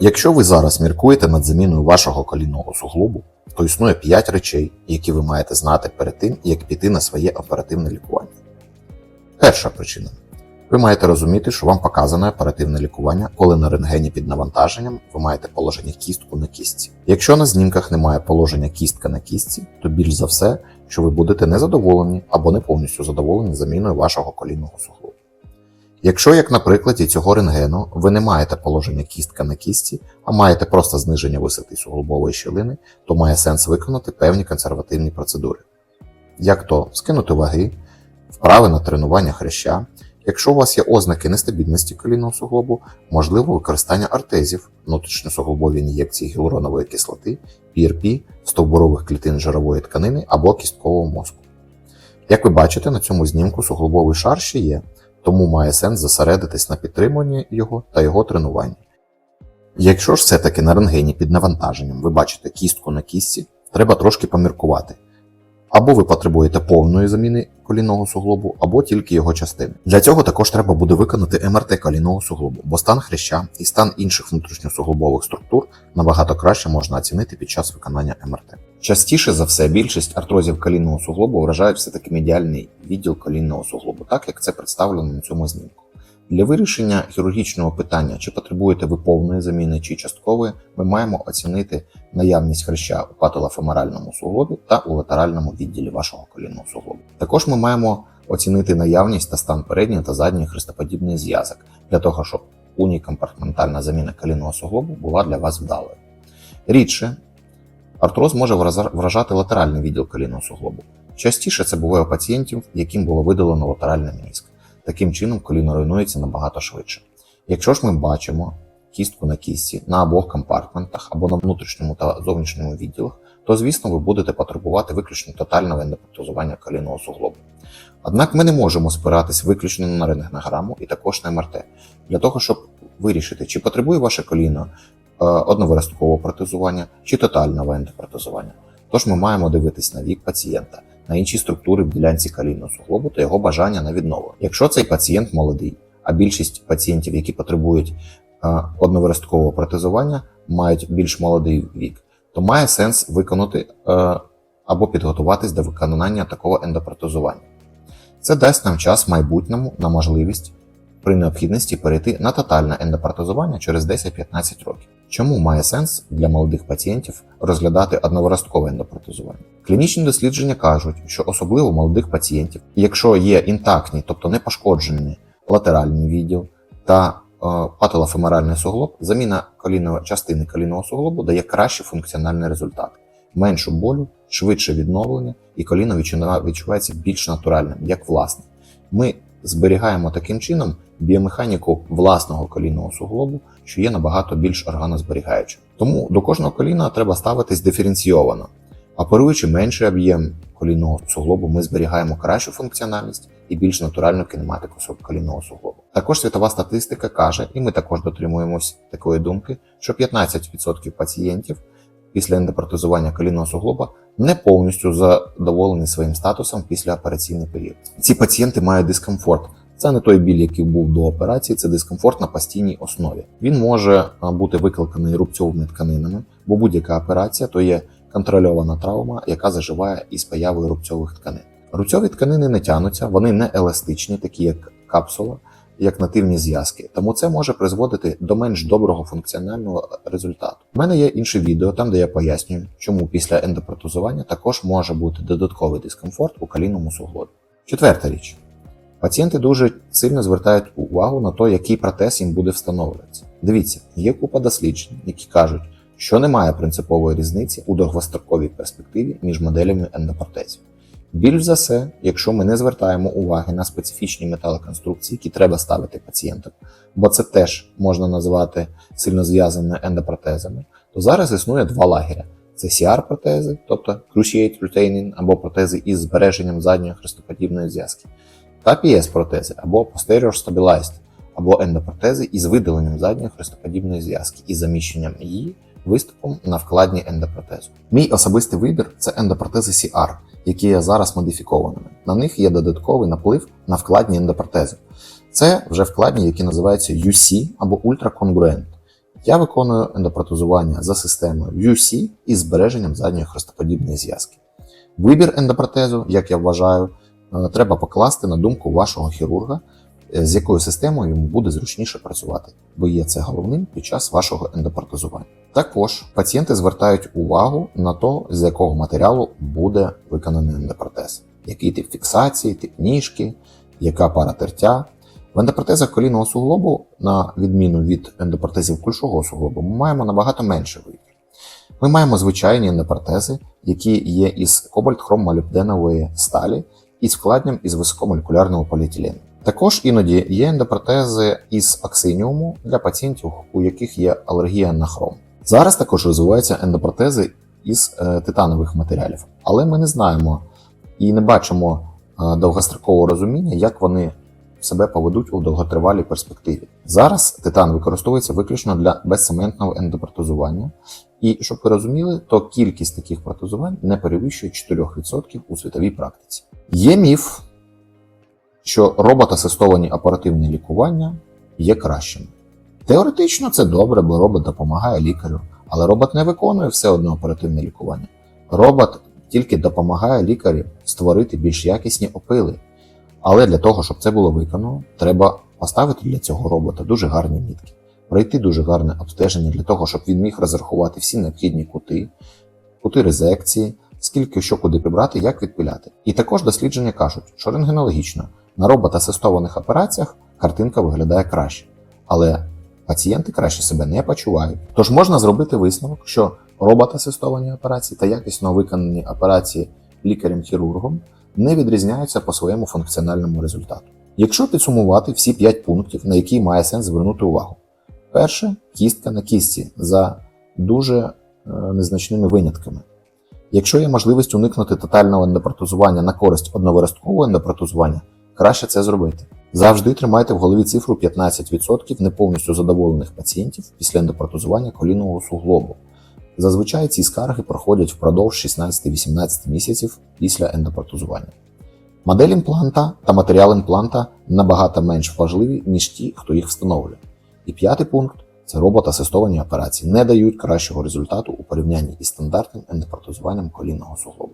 Якщо ви зараз міркуєте над заміною вашого колінного суглобу, то існує 5 речей, які ви маєте знати перед тим, як піти на своє оперативне лікування. Перша причина. Ви маєте розуміти, що вам показане оперативне лікування, коли на рентгені під навантаженням ви маєте положення кістку на кістці. Якщо на знімках немає положення кістка на кістці, то більш за все, що ви будете незадоволені або не повністю задоволені заміною вашого колінного суглобу. Якщо, як на прикладі цього рентгену, ви не маєте положення кістка на кістці, а маєте просто зниження висоти суглобової щілини, то має сенс виконати певні консервативні процедури, як то скинути ваги, вправи на тренування хряща. Якщо у вас є ознаки нестабільності колінного суглобу, можливо використання артезів, внутрішньосуглобові ін'єкції гіалуронової кислоти, PRP, стовбурових клітин жирової тканини або кісткового мозку. Як ви бачите, на цьому знімку суглобовий шар ще є, тому має сенс зосередитись на підтримуванні його та його тренуванні. Якщо ж все-таки на рентгені під навантаженням ви бачите кістку на кістці, треба трошки поміркувати. Або ви потребуєте повної заміни колінного суглобу, або тільки його частини. Для цього також треба буде виконати МРТ колінного суглобу, бо стан хряща і стан інших внутрішньосуглобових структур набагато краще можна оцінити під час виконання МРТ. Частіше за все, більшість артрозів колінного суглобу вражають все-таки медіальний відділ колінного суглобу, так як це представлено на цьому знімку. Для вирішення хірургічного питання, чи потребуєте ви повної заміни чи часткової, ми маємо оцінити наявність хряща у пателофеморальному суглобі та у латеральному відділі вашого колінного суглобу. Також ми маємо оцінити наявність та стан передньої та задньої хрестоподібних зв'язок для того, щоб унікомпартментальна заміна колінного суглобу була для вас вдалою. Рідше артроз може вражати латеральний відділ колінного суглобу. Частіше це буває у пацієнтів, яким було видалено латеральний меніск. Таким чином коліно руйнується набагато швидше. Якщо ж ми бачимо кістку на кістці на обох компартментах або на внутрішньому та зовнішньому відділах, то звісно ви будете потребувати виключно тотального ендопротезування колінного суглобу. Однак ми не можемо спиратись виключно на рентгенограму і також на МРТ для того, щоб вирішити, чи потребує ваше коліно е, одновиразкового протезування чи тотального ендопротезування. Тож ми маємо дивитись на вік пацієнта, на інші структури в ділянці колінного суглобу та його бажання на відновлення. Якщо цей пацієнт молодий, а більшість пацієнтів, які потребують одновиразкового протезування, мають більш молодий вік, то має сенс виконати або підготуватись до виконання такого ендопротезування. Це дасть нам час майбутньому на можливість при необхідності перейти на тотальне ендопротезування через 10-15 років. Чому має сенс для молодих пацієнтів розглядати одноворосткове ендопротезування? Клінічні дослідження кажуть, що особливо молодих пацієнтів, якщо є інтактні, тобто не пошкоджені латеральний відділ та е, пателофеморальний суглоб, заміна колінної частини колінного суглобу дає кращий функціональний результат, меншу болю, швидше відновлення, і коліно відчувається більш натуральним, як власне. Ми зберігаємо таким чином біомеханіку власного колінного суглобу, що є набагато більш органозберігаючим. Тому до кожного коліна треба ставитись диференційовано. Оперуючи менший об'єм колінного суглобу, ми зберігаємо кращу функціональність і більш натуральну кінематику колінного суглобу. Також світова статистика каже, і ми також дотримуємось такої думки, що 15% пацієнтів після ендопротезування колінного суглоба не повністю задоволені своїм статусом після операційний період. Ці пацієнти мають дискомфорт. Це не той біль, який був до операції, це дискомфорт на постійній основі. Він може бути викликаний рубцьовими тканинами, бо будь-яка операція то є контрольована травма, яка заживає із появою рубцьових тканин. Рубцьові тканини не тянуться, вони не еластичні, такі як капсула, як нативні зв'язки. Тому це може призводити до менш доброго функціонального результату. У мене є інше відео, там де я пояснюю, чому після ендопротезування також може бути додатковий дискомфорт у колінному суглобі. Четверта річ. Пацієнти дуже сильно звертають увагу на те, який протез їм буде встановлюватися. Дивіться, є купа досліджень, які кажуть, що немає принципової різниці у довгостроковій перспективі між моделями ендопротезів. Більш за все, якщо ми не звертаємо уваги на специфічні металоконструкції, які треба ставити пацієнтам, бо це теж можна назвати сильно зв'язаними ендопротезами, то зараз існує два лагеря: це CR-протези, тобто Cruciate Retaining, або протези із збереженням задньої хрестоподібної зв'язки, та PS-протези або Posterior Stabilized, або ендопротези із видаленням задньої хрестоподібної зв'язки і заміщенням її виступом на вкладні ендопротезу. Мій особистий вибір це ендопротези CR, які є зараз модифікованими. На них є додатковий наплив на вкладні ендопротези. Це вже вкладні, які називаються UC або Congruent. Я виконую ендопротезування за системою UC із збереженням задньої хрестоподібної зв'язки. Вибір ендопротезу, як я вважаю, е, треба покласти на думку вашого хірурга, з якою системою йому буде зручніше працювати, бо є це головним під час вашого ендопротезування. Також пацієнти звертають увагу на те, з якого матеріалу буде виконаний ендопротез, який тип фіксації, тип ніжки, яка пара тертя. В ендопротезах колінного суглобу, на відміну від ендопротезів кульшового суглобу, ми маємо набагато менше вибір. Ми маємо звичайні ендопротези, які є із кобальт хром молібденової сталі і складням із високомолекулярного поліетилену. Також іноді є ендопротези із аксиніуму для пацієнтів, у яких є алергія на хром. Зараз також розвиваються ендопротези із е, титанових матеріалів, але ми не знаємо і не бачимо е, довгострокового розуміння, як вони себе поведуть у довготривалій перспективі. Зараз титан використовується виключно для безцементного ендопротезування, і щоб ви розуміли, то кількість таких протезувань не перевищує 4% у світовій практиці. Є міф, що робот-асистовані оперативні лікування є кращими. Теоретично це добре, бо робот допомагає лікарю, але робот не виконує все одно оперативне лікування. Робот тільки допомагає лікарю створити більш якісні опили. Але для того, щоб це було виконано, треба поставити для цього робота дуже гарні мітки, пройти дуже гарне обстеження для того, щоб він міг розрахувати всі необхідні кути, кути резекції, скільки що куди прибрати, як відпиляти. І також дослідження кажуть, що рентгенологічно на робот-асистованих операціях картинка виглядає краще, але пацієнти краще себе не почувають. Тож можна зробити висновок, що робот-асистовані операції та якісно виконані операції лікарем-хірургом не відрізняються по своєму функціональному результату. Якщо підсумувати всі 5 пунктів, на які має сенс звернути увагу. Перше кістка на кістці за дуже е, незначними винятками. Якщо є можливість уникнути тотального ендопротезування на користь одноворосткового ендопротезування, краще це зробити. Завжди тримайте в голові цифру 15% не повністю задоволених пацієнтів після ендопротезування колінного суглобу. Зазвичай ці скарги проходять впродовж 16-18 місяців після ендопротезування. Модель імпланта та матеріал імпланта набагато менш важливі, ніж ті, хто їх встановлює. І п'ятий пункт це робот-асистовані операції, не дають кращого результату у порівнянні із стандартним ендопротезуванням колінного суглобу.